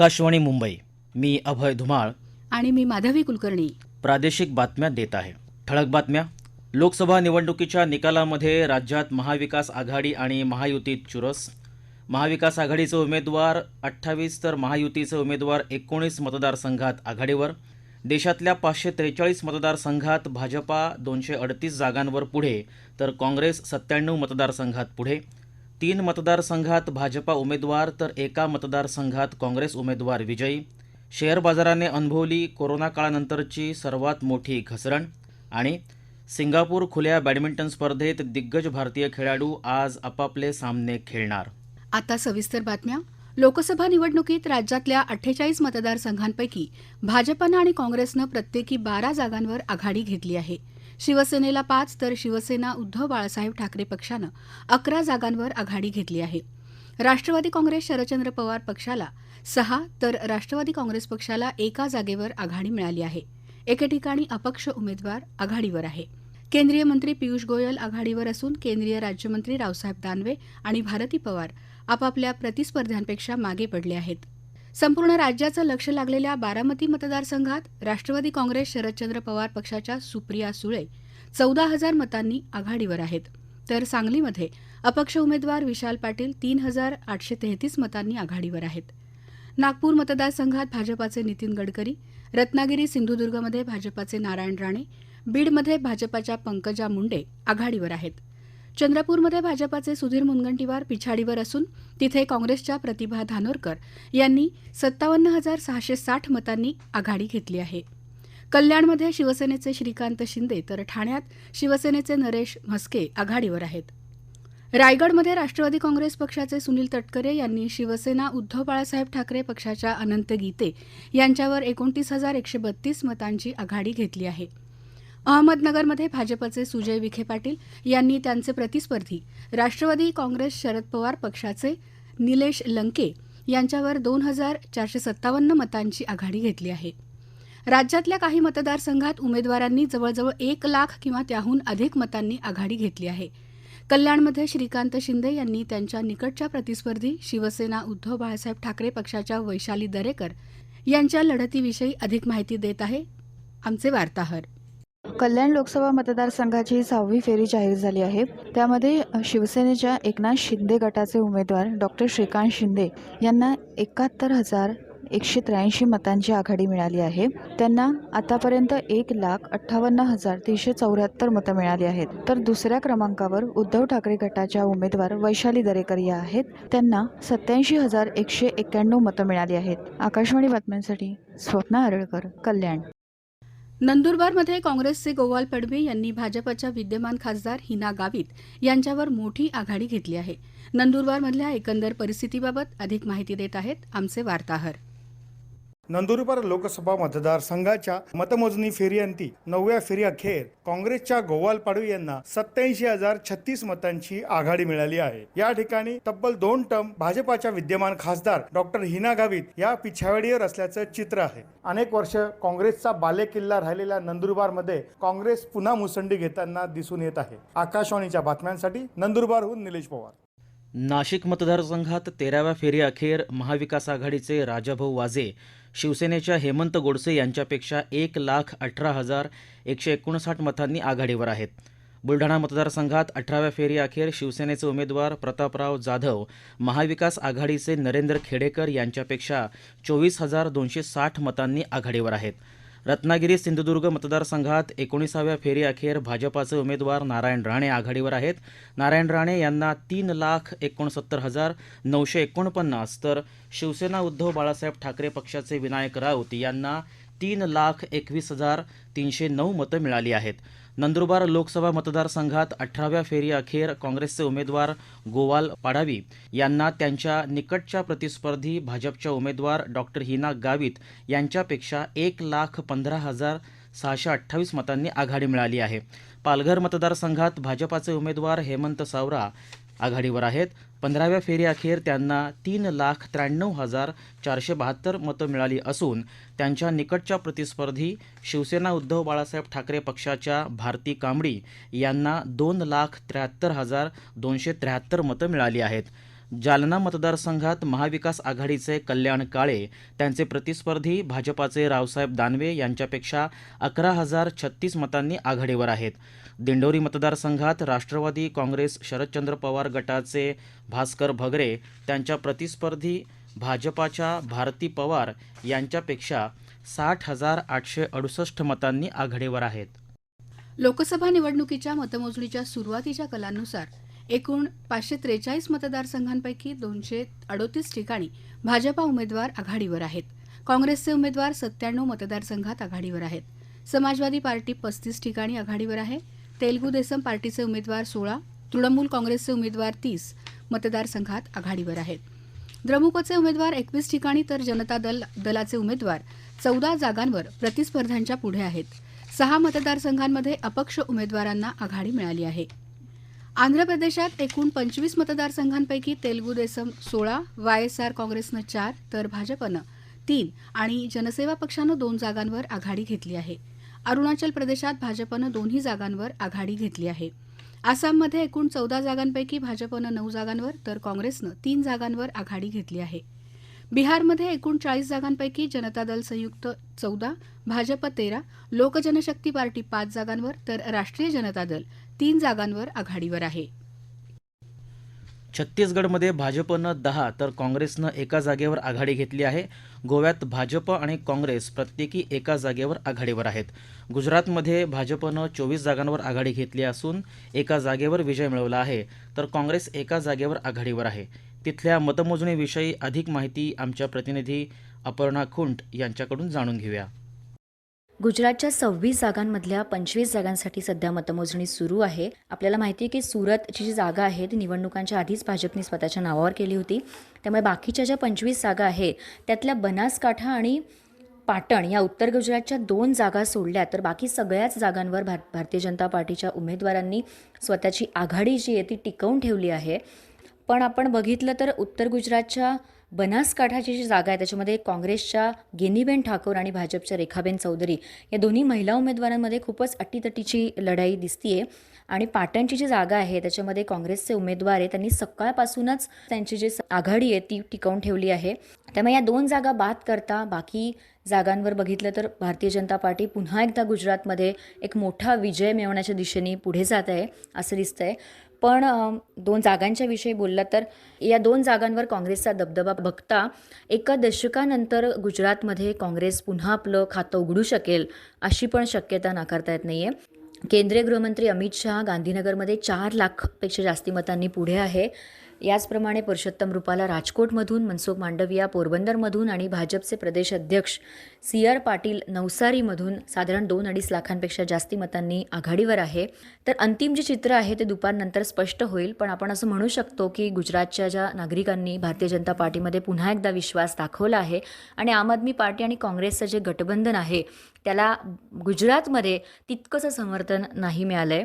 आकाशवाणी मुंबई. मी अभय धुमाळ. आणि मी माधवी कुलकर्णी. प्रादेशिक बातम्या देत आहे. ठळक बातम्या. लोकसभा निवडणुकीच्या निकालामध्ये राज्यात महाविकास आघाडी आणि महायुतीत चुरस. महाविकास आघाडीचे उमेदवार अठ्ठावीस तर महायुतीचे उमेदवार एकोणीस मतदारसंघात आघाडीवर. देशातल्या पाचशे त्रेचाळीस मतदारसंघात भाजपा दोनशे अडतीस जागांवर पुढे तर काँग्रेस सत्त्याण्णव मतदारसंघात पुढे. तीन मतदारसंघात भाजपा उमेदवार तर एका मतदारसंघात काँग्रेस उमेदवार विजयी. शेअर बाजाराने अनुभवली कोरोना काळानंतरची सर्वात मोठी घसरण आणि सिंगापूर खुल्या बॅडमिंटन स्पर्धेत दिग्गज भारतीय खेळाडू आज आपापले सामने खेळणार. आता सविस्तर बातम्या. लोकसभा निवडणुकीत राज्यातल्या अठ्ठेचाळीस मतदारसंघांपैकी भाजपनं आणि काँग्रेसनं प्रत्येकी बारा जागांवर आघाडी घेतली आहे. शिवसेनेला पाच तर शिवसेना उद्धव बाळासाहेब ठाकरे पक्षानं अकरा जागांवर आघाडी घेतली आहे. राष्ट्रवादी काँग्रेस शरदचंद्र पवार पक्षाला सहा तर राष्ट्रवादी काँग्रेस पक्षाला एका जागेवर आघाडी मिळाली आहे. एके ठिकाणी अपक्ष उमेदवार आघाडीवर आहे. केंद्रीय मंत्री पियुष गोयल आघाडीवर असून केंद्रीय राज्यमंत्री रावसाहेब दानवे आणि भारती पवार आपापल्या प्रतिस्पर्ध्यांपेक्षा मागे पडले आहेत. संपूर्ण राज्याचं लक्ष लागलेल्या बारामती मतदारसंघात राष्ट्रवादी काँग्रेस शरदचंद्र पवार पक्षाच्या सुप्रिया सुळे चौदा हजार मतांनी आघाडीवर आहेत. तर सांगलीमध्ये अपक्ष उमेदवार विशाल पाटील तीन हजार आठशे तेहतीस मतांनी आघाडीवर आहेत. नागपूर मतदारसंघात भाजपाचे नितीन गडकरी रत्नागिरी सिंधुदुर्गमध्ये भाजपाचे नारायण राणे बीडमध्ये भाजपाच्या पंकजा मुंडे आघाडीवर आहेत. चंद्रपूरमध्ये भाजपाचे सुधीर मुनगंटीवार पिछाडीवर असून तिथे काँग्रेसच्या प्रतिभा धानोरकर यांनी सत्तावन्न हजार सहाशे साठ मतांनी आघाडी घेतली आहे. कल्याणमध्ये शिवसेनेचे श्रीकांत शिंदे तर ठाण्यात शिवसेनेचे नरेश म्हस्के आघाडीवर आहेत. रायगडमध्ये राष्ट्रवादी काँग्रेस पक्षाचे सुनील तटकरे यांनी शिवसेना उद्धव बाळासाहेब ठाकरे पक्षाच्या अनंत गीते यांच्यावर एकोणतीस हजार एकशे बत्तीस मतांची आघाडी घेतली आहे. अहमदनगरमध्ये भाजपचे सुजय विखे पाटील यांनी त्यांचे प्रतिस्पर्धी राष्ट्रवादी काँग्रेस शरद पवार पक्षाचे निलेश लंके यांच्यावर दोन हजार चारशे सत्तावन्न मतांची आघाडी घेतली आहे. राज्यातल्या काही मतदारसंघात उमेदवारांनी जवळजवळ एक लाख किंवा त्याहून अधिक मतांनी आघाडी घेतली आहे. कल्याणमध्ये श्रीकांत शिंदे यांनी त्यांच्या निकटच्या प्रतिस्पर्धी शिवसेना उद्धव बाळासाहेब ठाकरे पक्षाच्या वैशाली दरेकर यांच्या लढतीविषयी अधिक माहिती देत आहे. आमचे वार्ताहर कल्याण लोकसभा मतदारसंघाची सहावी फेरी जाहीर झाली आहे. त्यामध्ये शिवसेनेच्या एकनाथ शिंदे गटाचे उमेदवार डॉक्टर श्रीकांत शिंदे यांना एकाहत्तर हजार एकशे त्र्याऐंशी मतांची आघाडी मिळाली आहे. त्यांना आतापर्यंत एक लाख अठ्ठावन्न हजार तीनशे चौऱ्याहत्तर मतं मिळाली आहेत. तर दुसऱ्या क्रमांकावर उद्धव ठाकरे गटाच्या उमेदवार वैशाली दरेकर या आहेत. त्यांना सत्याऐंशी हजार एकशे एक्क्याण्णव मतं मिळाली आहेत. आकाशवाणी बातम्यांसाठी स्वप्ना आरळकर कल्याण. नंदुरबारमध्ये काँग्रेसचे गोवाल पडवे यांनी भाजपच्या विद्यमान खासदार हिना गावित यांच्यावर मोठी आघाडी घेतली आहे. नंदुरबारमधल्या एकंदर परिस्थितीबाबत अधिक माहिती देत आहेत आमचे वार्ताहर. नंदुरबार लोकसभा मतदारसंघाच्या मतमोजणी फेरीअंती नवव्या फेरी अखेर काँग्रेसच्या गोवाल पाडवी यांना सत्याऐंशी हजार छत्तीस मतांची आघाडी मिळाली आहे. या ठिकाणी तब्बल दोन टर्म भाजपाच्या विद्यमान खासदार डॉक्टर हिना गावित या पिछावडीवर असल्याचं चित्र आहे. अनेक वर्ष काँग्रेसचा बालेकिल्ला राहिलेल्या नंदुरबारमध्ये काँग्रेस पुन्हा मुसंडी घेताना दिसून येत आहे. आकाशवाणीच्या बातम्यांसाठी नंदुरबारहून निलेश पवार. नाशिक मतदारसंघात तेराव्या फेरी अखेर महाविकास आघाडीचे राजाभाऊ वाजे शिवसेनेच्या हेमंत गोडसे यांच्यापेक्षा एक लाख अठरा हजार एकशे एकोणसाठ मतांनी आघाडीवर आहेत. बुलढाणा मतदारसंघात अठराव्या फेरी अखेर शिवसेनेचे उमेदवार प्रतापराव जाधव महाविकास आघाडीचे नरेंद्र खेडेकर यांच्यापेक्षा चोवीस हजार दोनशे साठ मतांनी आघाडीवर आहेत. रत्नागिरी सिंधुदुर्ग मतदारसंघात एकोणीसाव्या फेरी अखेर भाजपाचे उमेदवार नारायण राणे आघाडीवर आहेत. नारायण राणे यांना तीन लाख एकोणसत्तर हजार नऊशे एकोणपन्नास तर शिवसेना उद्धव बाळासाहेब ठाकरे पक्षाचे विनायक राऊत यांना तीन लाख एकवीस हजार तीनशे नऊ मतं मिळाली आहेत. नंदुरबार लोकसभा मतदारसंघात अठराव्या फेरी अखेर काँग्रेसचे उमेदवार गोवाल पाडावी यांना त्यांच्या निकटच्या प्रतिस्पर्धी भाजपच्या उमेदवार डॉक्टर हिना गावित यांच्यापेक्षा एक लाख पंधरा हजार सहाशे अठ्ठावीस मतांनी आघाडी मिळाली आहे. पालघर मतदारसंघात भाजपाचे उमेदवार हेमंत सावरा आघाडीवर आहेत. पंधराव्या फेरीअखेर त्यांना तीन लाख त्र्याण्णव हजार चारशे बहात्तर मतं मिळाली असून त्यांच्या निकटच्या प्रतिस्पर्धी शिवसेना उद्धव बाळासाहेब ठाकरे पक्षाच्या भारती कांबडी यांना दोन लाख त्र्याहत्तर हजार दोनशे त्र्याहत्तर मतं मिळाली आहेत. जालना मतदारसंघात महाविकास आघाडीचे कल्याण काळे त्यांचे प्रतिस्पर्धी भाजपाचे रावसाहेब दानवे यांच्यापेक्षा अकरा हजार छत्तीस मतांनी आघाडीवर आहेत. दिंडोरी मतदारसंघात राष्ट्रवादी काँग्रेस शरदचंद्र पवार गटाचे भास्कर भगरे त्यांच्या प्रतिस्पर्धी भाजपाच्या भारती पवार यांच्यापेक्षा साठ हजार आठशे अडुसष्ट मतांनी आघाडीवर आहेत. लोकसभा निवडणुकीच्या मतमोजणीच्या सुरुवातीच्या कलांनुसार एकूण पाचशे त्रेचाळीस मतदारसंघांपैकी दोनशे अडोतीस ठिकाणी भाजपा उमेदवार आघाडीवर आहेत. काँग्रेसचे उमेदवार सत्त्याण्णव मतदारसंघात आघाडीवर आहेत. समाजवादी पार्टी पस्तीस ठिकाणी आघाडीवर आहे. तेलगू देसम पार्टीचे उमेदवार सोळा तृणमूल काँग्रेसचे उमेदवार तीस मतदारसंघात आघाडीवर आहेत. द्रमुकचे उमेदवार एकवीस ठिकाणी तर जनता दल दलाचे उमेदवार चौदा जागांवर प्रतिस्पर्ध्यांच्या पुढे आहेत. सहा मतदारसंघांमध्ये अपक्ष उमेदवारांना आघाडी मिळाली आहे. आंध्र प्रदेशात एकूण पंचवीस मतदारसंघांपैकी तेलगू देसम सोळा वायएसआर काँग्रेसनं चार तर भाजपनं तीन आणि जनसेवा पक्षानं दोन जागांवर आघाडी घेतली आहे. अरुणाचल प्रदेशात भाजपनं दोन्ही जागांवर आघाडी घेतली आहे. आसाममध्ये एकूण चौदा जागांपैकी भाजपनं नऊ जागांवर तर काँग्रेसनं तीन जागांवर आघाडी घेतली आहे. बिहारमध्ये एकूण चाळीस जागांपैकी जनता दल संयुक्त चौदा भाजप तेरा लोकजनशक्ती पार्टी पाच जागांवर तर राष्ट्रीय जनता दल तीन जागांवर आघाडीवर आहे. छत्तीसगडमध्ये भाजपनं दहा तर काँग्रेसनं एका जागेवर आघाडी घेतली आहे. गोव्यात भाजप आणि काँग्रेस प्रत्येकी एका जागेवर आघाडीवर आहेत. गुजरातमध्ये भाजपनं चोवीस जागांवर आघाडी घेतली असून एका जागेवर विजय मिळवला आहे तर काँग्रेस एका जागेवर आघाडीवर आहे. तिथल्या मतमोजणीविषयी अधिक माहिती आमच्या प्रतिनिधी अपर्णा खुंट यांच्याकडून जाणून घेऊया. गुजरातच्या सव्वीस जागांमधल्या पंचवीस जागांसाठी सध्या मतमोजणी सुरू आहे. आपल्याला माहिती आहे की सुरतची जी जागा आहे ती निवडणुकांच्या आधीच भाजपने स्वतःच्या नावावर केली होती. त्यामुळे बाकीच्या ज्या पंचवीस जागा आहेत त्यातल्या बनासकाठा आणि पाटण या उत्तर गुजरातच्या दोन जागा सोडल्या तर बाकी सगळ्याच जागांवर भार भारतीय जनता पार्टीच्या उमेदवारांनी स्वतःची आघाडी जी आहे ती टिकवून ठेवली आहे. पण आपण बघितलं तर उत्तर गुजरातच्या बनासकाठाची जी जागा आहे त्याच्यामध्ये काँग्रेसच्या गेनीबेन ठाकूर आणि भाजपच्या रेखाबेन चौधरी या दोन्ही महिला उमेदवारांमध्ये खूपच अटीतटीची लढाई दिसतीये. आणि पाटणची जी जागा आहे त्याच्यामध्ये काँग्रेसचे उमेदवार आहे त्यांनी सकाळपासूनच त्यांची जी आघाडी आहे ती टिकवून ठेवली आहे. त्यामुळे या दोन जागा बाद करता बाकी जागांवर बघितलं तर भारतीय जनता पार्टी पुन्हा एकदा गुजरातमध्ये एक मोठा विजय मिळवण्याच्या दिशेने पुढे जात आहे असं दिसतंय. पण दोन जागांच्या विषयी बोललं तर या दोन जागांवर काँग्रेसचा दबदबा बघता एका दशकानंतर गुजरातमध्ये काँग्रेस पुन्हा आपलं खातं उघडू शकेल अशी पण शक्यता नाकारता येत नाही आहे केंद्रीय गृहमंत्री अमित शहा गांधीनगरमध्ये चार लाखपेक्षा जास्ती मतांनी पुढे आहे. याचप्रमाणे पुरुषोत्तम रुपाला राजकोटमधून मनसुख मांडविया पोरबंदरमधून आणि भाजपचे प्रदेश अध्यक्ष सी आर पाटील नवसारीमधून साधारण दोन अडीच लाखांपेक्षा जास्ती मतांनी आघाडीवर आहे. तर अंतिम जे चित्र आहे ते दुपारनंतर स्पष्ट होईल पण आपण असं म्हणू शकतो की गुजरातच्या ज्या नागरिकांनी भारतीय जनता पार्टीमध्ये पुन्हा एकदा विश्वास दाखवला आहे आणि आम आदमी पार्टी आणि काँग्रेसचं जे गठबंधन आहे त्याला गुजरातमध्ये तितकंसं समर्थन नाही मिळालं आहे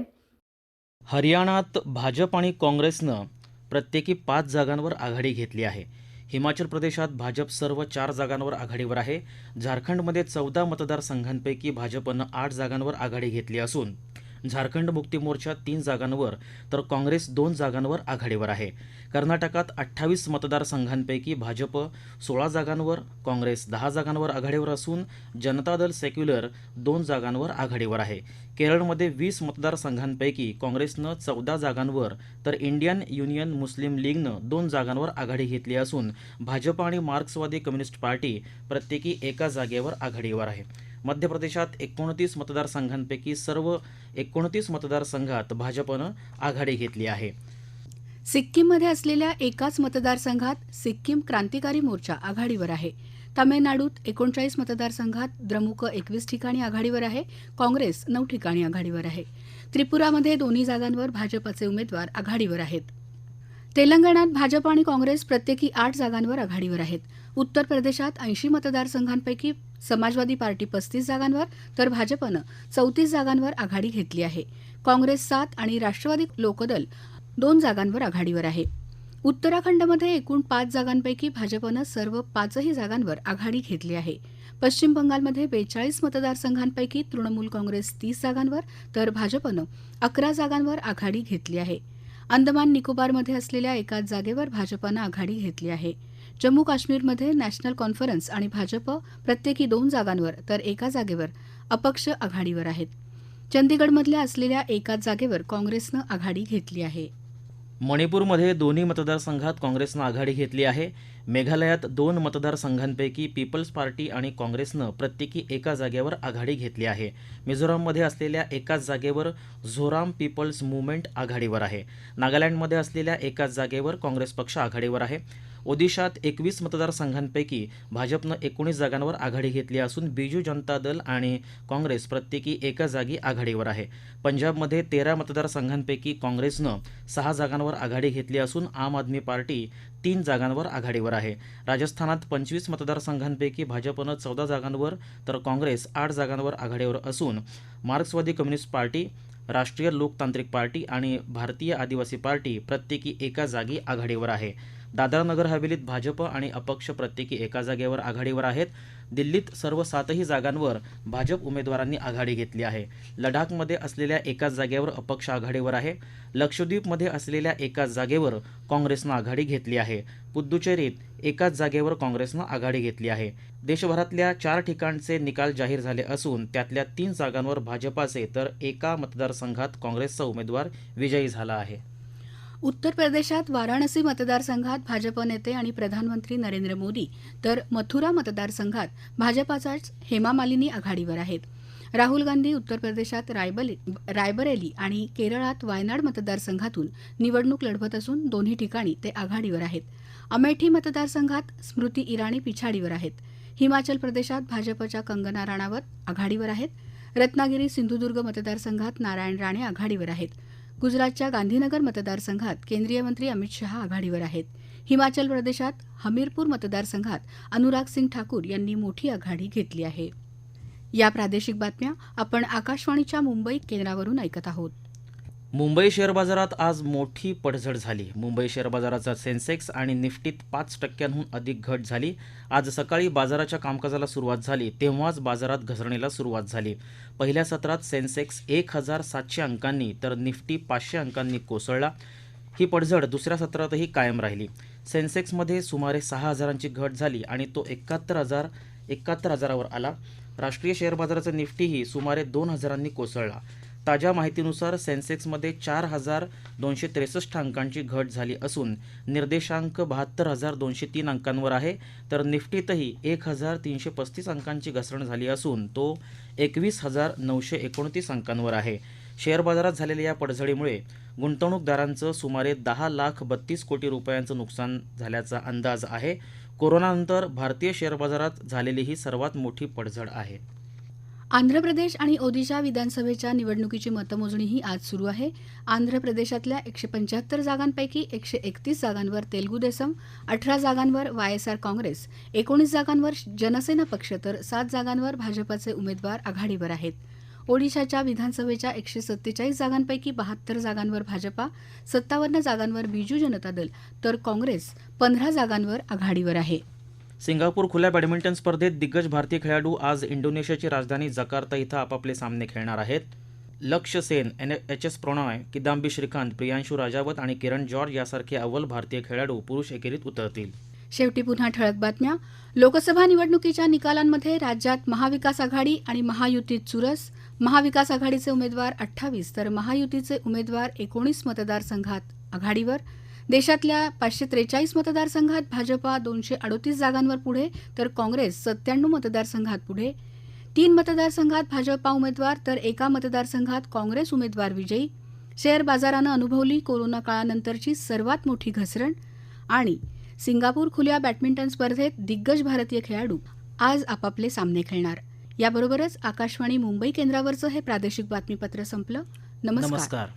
हरियाणात भाजप आणि काँग्रेसनं प्रत्येकी पाच जागांवर आघाडी घेतली आहे. हिमाचल प्रदेशात भाजप सर्व चार जागांवर आघाडीवर आहे. झारखंडमध्ये चौदा मतदारसंघांपैकी भाजपनं आठ जागांवर आघाडी घेतली असून झारखंड मुक्ती मोर्चा तीन जागांवर तर काँग्रेस दोन जागांवर आघाडीवर आहे. कर्नाटकात अठ्ठावीस मतदारसंघांपैकी भाजप सोळा जागांवर काँग्रेस दहा जागांवर आघाडीवर असून जनता दल सेक्युलर दोन जागांवर आघाडीवर आहे. केरळमध्ये वीस मतदारसंघांपैकी काँग्रेसनं चौदा जागांवर तर इंडियन युनियन मुस्लिम लीगनं दोन जागांवर आघाडी घेतली असून भाजप आणि मार्क्सवादी कम्युनिस्ट पार्टी प्रत्येकी एका जागेवर आघाडीवर आहे. मध्य प्रदेशात एकोणतीस मतदारसंघांपैकी सर्व एकोणतीस मतदारसंघात भाजपनं आघाडी घेतली आहे. सिक्कीममध्ये असलेल्या एकाच मतदारसंघात सिक्कीम क्रांतिकारी मोर्चा आघाडीवर आहे. तामिळनाडूत एकोणचाळीस मतदारसंघात द्रमुक एकवीस ठिकाणी आघाडीवर आहे. काँग्रेस नऊ ठिकाणी आघाडीवर आहे. त्रिपुरामध्ये दोन्ही जागांवर भाजपचे उमेदवार आघाडीवर आहेत. तेलंगणात भाजप आणि काँग्रेस प्रत्येकी आठ जागांवर आघाडीवर आहेत. उत्तर प्रदेशात ऐंशी मतदारसंघांपैकी समाजवादी पार्टी पस्तीस जागांवर तर भाजपनं चौतीस जागांवर आघाडी घेतली आहे. काँग्रेस सात आणि राष्ट्रवादी लोकदल दोन जागांवर आघाडीवर आहे. उत्तराखंडमध्ये एकूण पाच जागांपैकी भाजपनं सर्व पाचही जागांवर आघाडी घेतली आहे. पश्चिम बंगालमध्ये बेचाळीस मतदारसंघांपैकी तृणमूल काँग्रेस तीस जागांवर तर भाजपनं अकरा जागांवर आघाडी घेतली आहे. अंदमान निकोबारमध्ये असलेल्या एकाच जागेवर भाजपानं आघाडी घेतली आहे. जम्मू काश्मीरमध्ये नॅशनल कॉन्फरन्स आणि भाजप प्रत्येकी दोन जागांवर तर एका जागेवर अपक्ष आघाडीवर आहेत. चंदीगडमधल्या असलेल्या एकाच जागेवर काँग्रेसनं आघाडी घेतली आहे. मणिपूरमध्ये दोन्ही मतदारसंघात काँग्रेसनं आघाडी घेतली आहे. मेघालयात दोन मतदारसंघांपैकी पीपल्स पार्टी आणि काँग्रेसनं प्रत्येकी एका जागेवर आघाडी घेतली आहे. मिझोराममध्ये असलेल्या एकाच जागेवर झोराम पीपल्स मुवमेंट आघाडीवर आहे. नागालँडमध्ये असलेल्या एकाच जागेवर काँग्रेस पक्ष आघाडीवर आहे. ओदिशात एकवीस मतदारसंघांपैकी भाजपनं एकोणीस जागांवर आघाडी घेतली असून बिजू जनता दल आणि काँग्रेस प्रत्येकी एका जागी आघाडीवर आहे. पंजाबमध्ये तेरा मतदारसंघांपैकी काँग्रेसनं सहा जागांवर आघाडी घेतली असून आम आदमी पार्टी तीन जागांवर आघाडीवर आहे. राजस्थानात पंचवीस मतदारसंघांपैकी भाजपनं चौदा जागांवर तर काँग्रेस आठ जागांवर आघाडीवर असून मार्क्सवादी कम्युनिस्ट पार्टी राष्ट्रीय लोकतांत्रिक पार्टी आणि भारतीय आदिवासी पार्टी प्रत्येकी एका जागी आघाडीवर आहे. दादरा नगर हवेलीत भाजप आणि अपक्ष प्रत्येकी एका जागेवर आघाडीवर आहेत. दिल्लीत सर्व सातही जागांवर भाजप उमेदवारांनी आघाडी घेतली आहे. लडाखमध्ये असलेल्या एकाच जागेवर अपक्ष आघाडीवर आहे. लक्षद्वीपमध्ये असलेल्या एकाच जागेवर काँग्रेसनं आघाडी घेतली आहे. पुद्दुचेरीत एकाच जागेवर काँग्रेसनं आघाडी घेतली आहे. देशभरातल्या चार ठिकाणचे निकाल जाहीर झाले असून त्यातल्या तीन जागांवर भाजपाचे तर एका मतदारसंघात काँग्रेसचा उमेदवार विजयी झाला आहे. उत्तर प्रदेशात वाराणसी मतदारसंघात भाजप नेते आणि प्रधानमंत्री नरेंद्र मोदी तर मथुरा मतदारसंघात भाजपाचाच हेमा मालिनी आघाडीवर आहेत. राहुल गांधी उत्तर प्रदेशात रायबली रायबरेली आणि केरळात वायनाड मतदारसंघातून निवडणूक लढवत असून दोन्ही ठिकाणी ते आघाडीवर आहेत. अमेठी मतदारसंघात स्मृती इराणी पिछाडीवर आहेत. हिमाचल प्रदेशात भाजपच्या कंगना राणावत आघाडीवर आहेत. रत्नागिरी सिंधुदुर्ग मतदारसंघात नारायण राणे आघाडीवर आहेत. गुजरातच्या गांधीनगर मतदारसंघात केंद्रीय मंत्री अमित शहा आघाडीवर आहेत. हिमाचल प्रदेशात हमीरपूर मतदारसंघात अनुराग सिंग ठाकूर यांनी मोठी आघाडी घेतली आहे. या प्रादेशिक बातम्या आपण आकाशवाणीच्या मुंबई केंद्रावरून ऐकत आहोत. मुंबई शेअर बाजारात आज मोठी पडझड झाली. मुंबई शेअर बाजाराचा सेन्सेक्स आणि निफ्टीत पाच टक्क्यांहून अधिक घट झाली. आज सकाळी बाजाराच्या कामकाजाला सुरुवात झाली. तेव्हाच बाजारात घसरणीला सुरुवात झाली. पहिल्या सत्रात सेन्सेक्स एक हजार सातशे अंकांनी तर निफ्टी पाचशे अंकांनी कोसळला. ही पडझड दुसऱ्या सत्रातही कायम राहिली. सेन्सेक्समध्ये सुमारे सहा हजारांची घट झाली आणि तो एकाहत्तर हजार एकाहत्तर हजारावर आला. राष्ट्रीय शेअर बाजाराचा निफ्टीही सुमारे दोन हजारांनी कोसळला. ताज्या माहितीनुसार सेन्सेक्समध्ये चार हजार दोनशे त्रेसष्ट अंकांची घट झाली असून निर्देशांक बहात्तर हजार दोनशे तीन अंकांवर आहे. तर निफ्टीतही एक हजार तीनशे पस्तीस अंकांची घसरण झाली असून तो एकवीस हजार नऊशे एकोणतीस अंकांवर आहे. शेअर बाजारात झालेल्या या पडझडीमुळे गुंतवणूकदारांचं सुमारे दहा लाख बत्तीस कोटी रुपयांचं नुकसान झाल्याचा अंदाज आहे. कोरोनानंतर भारतीय शेअर बाजारात झालेली ही सर्वात मोठी पडझड आहे. आंध्र प्रदेश आणि ओदिशा विधानसभेच्या निवडणुकीची मतमोजणीही आज सुरू आहे. आंध्र प्रदेशातल्या एकशे पंच्याहत्तर जागांपैकी एकशे एकतीस जागांवर तेलगू देसम अठरा जागांवर वायएसआर काँग्रेस एकोणीस जागांवर जनसेना पक्ष तर सात जागांवर भाजपाचे उमेदवार आघाडीवर आहेत. ओडिशाच्या विधानसभेच्या एकशे सत्तेचाळीस जागांपैकी बहात्तर जागांवर भाजपा सत्तावन्न जागांवर बीजू जनता दल तर काँग्रेस पंधरा जागांवर आघाडीवर आहे. सिंगापूर खुल्या बॅडमिंटन स्पर्धेत दिग्गज भारतीय खेळाडू आज इंडोनेशियाची राजधानी जकार्ता इथं आपापले सामने खेळणार आहेत. Lakshya Sen N H S Prannoy Kidambi Srikanth Priyanshu Rajawat आणि किरण जॉर्ज यासारखे अव्वल भारतीय खेळाडू पुरुष एकेरीत उतरतील. शेवटी पुन्हा ठळक बातम्या. लोकसभा निवडणुकीच्या निकालांमध्ये राज्यात महाविकास आघाडी आणि महायुतीत चुरस. महाविकास आघाडीचे उमेदवार अठ्ठावीस तर महायुतीचे उमेदवार एकोणीस मतदारसंघात आघाडीवर. देशातल्या पाचशे त्रेचाळीस मतदारसंघात भाजपा दोनशे अडोतीस जागांवर पुढे तर काँग्रेस सत्त्याण्णव मतदारसंघात पुढे. तीन मतदारसंघात भाजपा उमेदवार तर एका मतदारसंघात काँग्रेस उमेदवार विजयी. शेअर बाजारानं अनुभवली कोरोना काळानंतरची सर्वात मोठी घसरण आणि सिंगापूर खुल्या बॅडमिंटन स्पर्धेत दिग्गज भारतीय खेळाडू आज आपापले सामने खेळणार. याबरोबरच आकाशवाणी मुंबई केंद्रावरचं हे प्रादेशिक बातमीपत्र संपलं. नमस्कार. नमस्कार.